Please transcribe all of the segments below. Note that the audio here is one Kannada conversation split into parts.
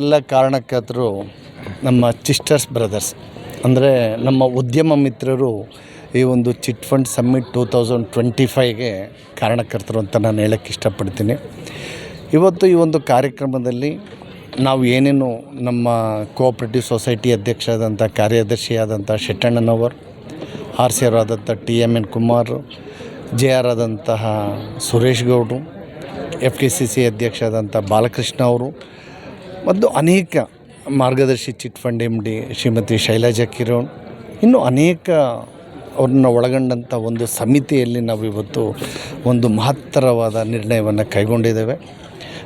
ಎಲ್ಲ ಕಾರಣಕರ್ತರು ನಮ್ಮ ಚಿಸ್ಟರ್ಸ್ ಬ್ರದರ್ಸ್ ಅಂದರೆ ನಮ್ಮ ಉದ್ಯಮ ಮಿತ್ರರು ಈ ಒಂದು chit fund summit two thousand twenty ಫೈವ್ಗೆ ಕಾರಣಕರ್ತರು ಅಂತ ನಾನು ಹೇಳೋಕ್ಕೆ ಇಷ್ಟಪಡ್ತೀನಿ. ಇವತ್ತು ಈ ಒಂದು ಕಾರ್ಯಕ್ರಮದಲ್ಲಿ ನಾವು ಏನೇನು ನಮ್ಮ ಕೋಆಪ್ರೇಟಿವ್ ಸೊಸೈಟಿ ಅಧ್ಯಕ್ಷರಾದಂಥ ಕಾರ್ಯದರ್ಶಿಯಾದಂಥ ಶೆಟ್ಟಣ್ಣನವರು, ಆರ್ ಸಿ ಆರ್ ಆದಂಥ T M N Kumar, J R ಆದಂತಹ ಸುರೇಶ್ ಗೌಡ್ರು, ಎಫ್ ಕೆ ಸಿ ಸಿ ಅಧ್ಯಕ್ಷರಾದಂಥ ಬಾಲಕೃಷ್ಣ ಅವರು ಮತ್ತು ಅನೇಕ Margadarsi chit fund M D Shrimati Shailaja Kiran. ಇನ್ನೂ ಅನೇಕ ಅವ್ರನ್ನ ಒಳಗೊಂಡಂಥ ಒಂದು ಸಮಿತಿಯಲ್ಲಿ ನಾವು ಇವತ್ತು ಒಂದು ಮಹತ್ತರವಾದ ನಿರ್ಣಯವನ್ನು ಕೈಗೊಂಡಿದ್ದೇವೆ.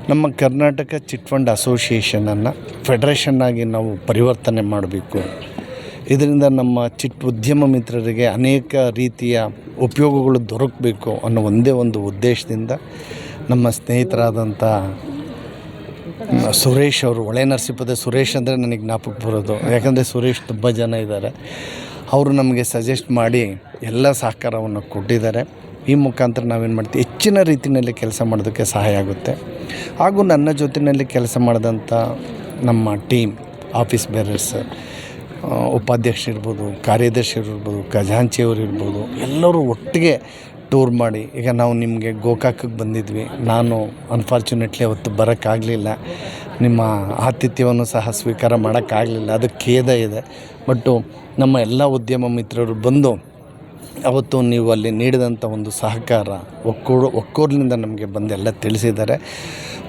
ನಮ್ಮ ಕರ್ನಾಟಕ ಚಿಟ್ ಫಂಡ್ ಅಸೋಸಿಯೇಷನನ್ನು ಫೆಡ್ರೇಷನ್ನಾಗಿ ನಾವು ಪರಿವರ್ತನೆ ಮಾಡಬೇಕು. ಇದರಿಂದ ನಮ್ಮ ಚಿಟ್ ಉದ್ಯಮ ಮಿತ್ರರಿಗೆ ಅನೇಕ ರೀತಿಯ ಉಪಯೋಗಗಳು ದೊರಕಬೇಕು ಅನ್ನೋ ಒಂದೇ ಒಂದು ಉದ್ದೇಶದಿಂದ ನಮ್ಮ ಸ್ನೇಹಿತರಾದಂಥ ಸುರೇಶ್ ಅವರು, ಒಳೆ ನರಸಿಂಹದ ಸುರೇಶ್ ಅಂದರೆ ನನಗೆ ಜ್ಞಾಪಕ ಬರೋದು. ಯಾಕಂದರೆ ಸುರೇಶ್ ತುಂಬ ಜನ ಇದ್ದಾರೆ ಅವರು ನಮಗೆ ಸಜೆಸ್ಟ್ ಮಾಡಿ ಎಲ್ಲ ಸಹಕಾರವನ್ನು ಕೊಟ್ಟಿದ್ದಾರೆ. ಈ ಮುಖಾಂತರ ನಾವೇನು ಮಾಡ್ತೀವಿ? ಹೆಚ್ಚಿನ ರೀತಿಯಲ್ಲಿ ಕೆಲಸ ಮಾಡೋದಕ್ಕೆ ಸಹಾಯ ಆಗುತ್ತೆ. ಹಾಗೂ ನನ್ನ ಜೊತೆಯಲ್ಲಿ ಕೆಲಸ ಮಾಡಿದಂಥ ನಮ್ಮ ಟೀಮ್ ಆಫೀಸ್ ಬೇರರ್ಸ್ ಉಪಾಧ್ಯಕ್ಷ ಇರ್ಬೋದು ಇರ್ಬೋದು, ಖಜಾಂಚಿಯವರು ಇರ್ಬೋದು, ಎಲ್ಲರೂ ಒಟ್ಟಿಗೆ ಟೂರ್ ಮಾಡಿ. ಈಗ ನಾವು ನಿಮಗೆ ಗೋಕಾಕಕ್ಕೆ ಬಂದಿದ್ವಿ. ನಾನು ಅನ್ಫಾರ್ಚುನೇಟ್ಲಿ ಅವತ್ತು ಬರೋಕ್ಕಾಗಲಿಲ್ಲ. ನಿಮ್ಮ ಆತಿಥ್ಯವನ್ನು ಸಹ ಸ್ವೀಕಾರ ಮಾಡೋಕ್ಕಾಗಲಿಲ್ಲ. ಅದು ಖೇದ ಇದೆ. ಬಟ್ಟು ನಮ್ಮ ಎಲ್ಲ ಉದ್ಯಮ ಮಿತ್ರರು ಬಂದು ಅವತ್ತು ನೀವು ಅಲ್ಲಿ ನೀಡಿದಂಥ ಒಂದು ಸಹಕಾರ ಒಕ್ಕೂರು ಒಕ್ಕೂರಿನಿಂದ ನಮಗೆ ಬಂದೆಲ್ಲ ತಿಳಿಸಿದ್ದಾರೆ.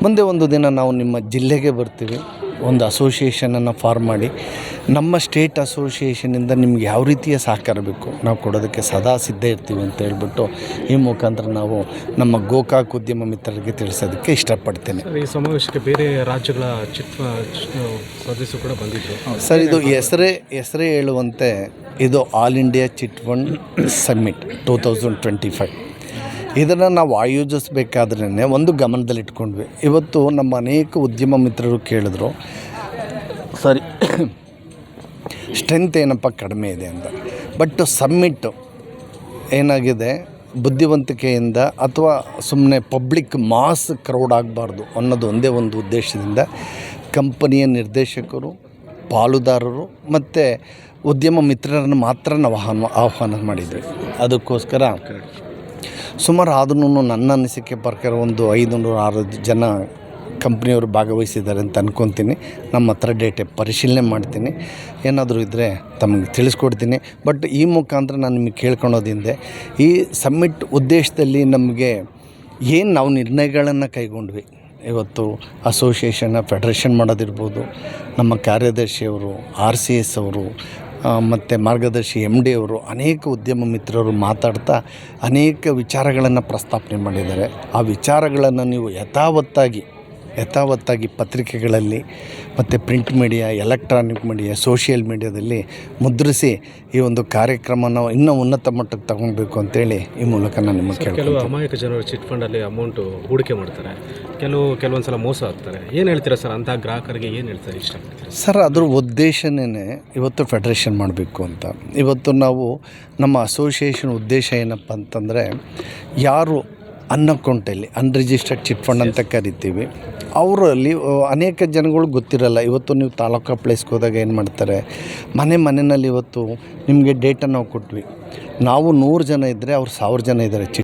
ಮುಂದೆ ಒಂದು ದಿನ ನಾವು ನಿಮ್ಮ ಜಿಲ್ಲೆಗೆ ಬರ್ತೀವಿ. ಒಂದು ಅಸೋಸಿಯೇಷನನ್ನು ಫಾರ್ಮ್ ಮಾಡಿ ನಮ್ಮ ಸ್ಟೇಟ್ ಅಸೋಸಿಯೇಷನಿಂದ ನಿಮ್ಗೆ ಯಾವ ರೀತಿಯ ಸಹಕಾರ ಬೇಕು? ನಾವು ಕೊಡೋದಕ್ಕೆ ಸದಾ ಸಿದ್ಧ ಇರ್ತೀವಿ ಅಂತ ಹೇಳ್ಬಿಟ್ಟು ಈ ಮುಖಾಂತರ ನಾವು ನಮ್ಮ ಗೋಕಾಕ್ ಉದ್ಯಮ ಮಿತ್ರರಿಗೆ ತಿಳಿಸೋದಕ್ಕೆ ಇಷ್ಟಪಡ್ತೇನೆ. ಈ ಸಮಾವೇಶಕ್ಕೆ ಬೇರೆ ರಾಜ್ಯಗಳ ಚಿತ್ರ ಸದಸ್ಯರು ಕೂಡ ಬಂದಿದ್ದರು ಸರ್ ಇದು ಹೆಸರೇ ಹೆಸರೇ ಹೇಳುವಂತೆ ಇದು all India chit fund summit two thousand twenty five ಇದನ್ನು ನಾವು ಆಯೋಜಿಸಬೇಕಾದ್ರೇ ಒಂದು ಗಮನದಲ್ಲಿಟ್ಕೊಂಡ್ವಿ. ಇವತ್ತು ನಮ್ಮ ಅನೇಕ ಉದ್ಯಮ ಮಿತ್ರರು ಕೇಳಿದ್ರು, ಸರಿ, ಸ್ಟ್ರೆಂತ್ ಏನಪ್ಪ ಕಡಿಮೆ ಇದೆ ಅಂತ. ಬಟ್ ಸಮ್ಮಿಟ್ ಏನಾಗಿದೆ, ಬುದ್ಧಿವಂತಿಕೆಯಿಂದ ಅಥವಾ ಸುಮ್ಮನೆ ಪಬ್ಲಿಕ್ ಮಾಸ್ ಕ್ರೌಡ್ ಆಗಬಾರ್ದು ಅನ್ನೋದು ಒಂದೇ ಒಂದು ಉದ್ದೇಶದಿಂದ ಕಂಪನಿಯ ನಿರ್ದೇಶಕರು, ಪಾಲುದಾರರು ಮತ್ತು ಉದ್ಯಮ ಮಿತ್ರರನ್ನು ಮಾತ್ರ ನಾವು ಆಹ್ವಾನ ಆಹ್ವಾನ ಮಾಡಿದ್ವಿ. ಅದಕ್ಕೋಸ್ಕರ ಸುಮಾರು ಆದ್ರೂ ನನ್ನ ಅನಿಸಿಕೆ ಪ್ರಕಾರ ಒಂದು ಐದುನೂರು ಆರು ಜನ ಕಂಪ್ನಿಯವರು ಭಾಗವಹಿಸಿದ್ದಾರೆ ಅಂತ ಅಂದ್ಕೊತೀನಿ ನಮ್ಮ ಹತ್ರ ಡೇಟೆ ಪರಿಶೀಲನೆ ಮಾಡ್ತೀನಿ. ಏನಾದರೂ ಇದ್ದರೆ ತಮಗೆ ತಿಳಿಸ್ಕೊಡ್ತೀನಿ. ಬಟ್ ಈ ಮುಖಾಂತರ ನಾನು ನಿಮಗೆ ಕೇಳ್ಕೊಳೋದಿಂದೆ, ಈ ಸಮ್ಮಿಟ್ ಉದ್ದೇಶದಲ್ಲಿ ನಮಗೆ ಏನು ನಾವು ನಿರ್ಣಯಗಳನ್ನು ಕೈಗೊಂಡ್ವಿ? ಇವತ್ತು ಅಸೋಸಿಯೇಷನ್ನ, ಫೆಡ್ರೇಷನ್ ಮಾಡೋದಿರ್ಬೋದು, ನಮ್ಮ ಕಾರ್ಯದರ್ಶಿಯವರು, ಆರ್ ಸಿ ಎಸ್ ಅವರು ಮತ್ತು ಮಾರ್ಗದರ್ಶಿ ಎಂ ಡಿ ಅವರು ಅನೇಕ ಉದ್ಯಮ ಮಿತ್ರರು ಮಾತಾಡ್ತಾ ಅನೇಕ ವಿಚಾರಗಳನ್ನು ಪ್ರಸ್ತಾಪನೆ ಮಾಡಿದ್ದಾರೆ. ಆ ವಿಚಾರಗಳನ್ನು ನೀವು ಯಥಾವತ್ತಾಗಿ ಯಥಾವತ್ತಾಗಿ ಪತ್ರಿಕೆಗಳಲ್ಲಿ ಮತ್ತು print media electronic media social ಮೀಡಿಯಾದಲ್ಲಿ ಮುದ್ರಿಸಿ ಈ ಒಂದು ಕಾರ್ಯಕ್ರಮನ ಇನ್ನೂ ಉನ್ನತ ಮಟ್ಟಕ್ಕೆ ತಗೊಳ್ಬೇಕು ಅಂತೇಳಿ ಈ ಮೂಲಕ ನಾನು ನಿಮಗೆ ಕೆಲವು ಅಮಾಯಕ ಜನರು ಚಿಟ್ ಫಂಡಲ್ಲಿ ಅಮೌಂಟು ಹೂಡಿಕೆ ಮಾಡ್ತಾರೆ. ಕೆಲವು ಕೆಲವೊಂದು ಸಲ ಮೋಸ ಆಗ್ತಾರೆ. ಏನು ಹೇಳ್ತೀರಾ ಸರ್? ಅಂಥ ಗ್ರಾಹಕರಿಗೆ ಏನು ಹೇಳ್ತಾರೆ ಇಷ್ಟ ಸರ್ ಅದ್ರ ಉದ್ದೇಶನೇ ಇವತ್ತು ಫೆಡ್ರೇಷನ್ ಮಾಡಬೇಕು ಅಂತ. ಇವತ್ತು ನಾವು ನಮ್ಮ ಅಸೋಸಿಯೇಷನ್ ಉದ್ದೇಶ ಏನಪ್ಪ ಅಂತಂದರೆ ಯಾರು ಅನ್ಅಕೌಂಟಲ್ಲಿ ಅನ್ರಿಜಿಸ್ಟರ್ಡ್ ಚಿಟ್ ಫಂಡ್ ಅಂತ ಕರಿತೀವಿ. ಅವರಲ್ಲಿ ಅನೇಕ ಜನಗಳು ಗೊತ್ತಿರಲ್ಲ, ಇವತ್ತು ನೀವು ತಾಲೂಕಾ ಪ್ಲೇಸ್ಗೆ ಹೋದಾಗ ಏನು ಮಾಡ್ತಾರೆ, ಮನೆ ಮನೆಯಲ್ಲಿ ಇವತ್ತು ನಿಮಗೆ ಡೇಟನ್ನು ನಾವು ಕೊಟ್ವಿ. ನಾವು ನೂರು ಜನ ಇದ್ದರೆ ಅವ್ರು ಸಾವಿರ ಜನ ಇದ್ದಾರೆ ಚಿಟ್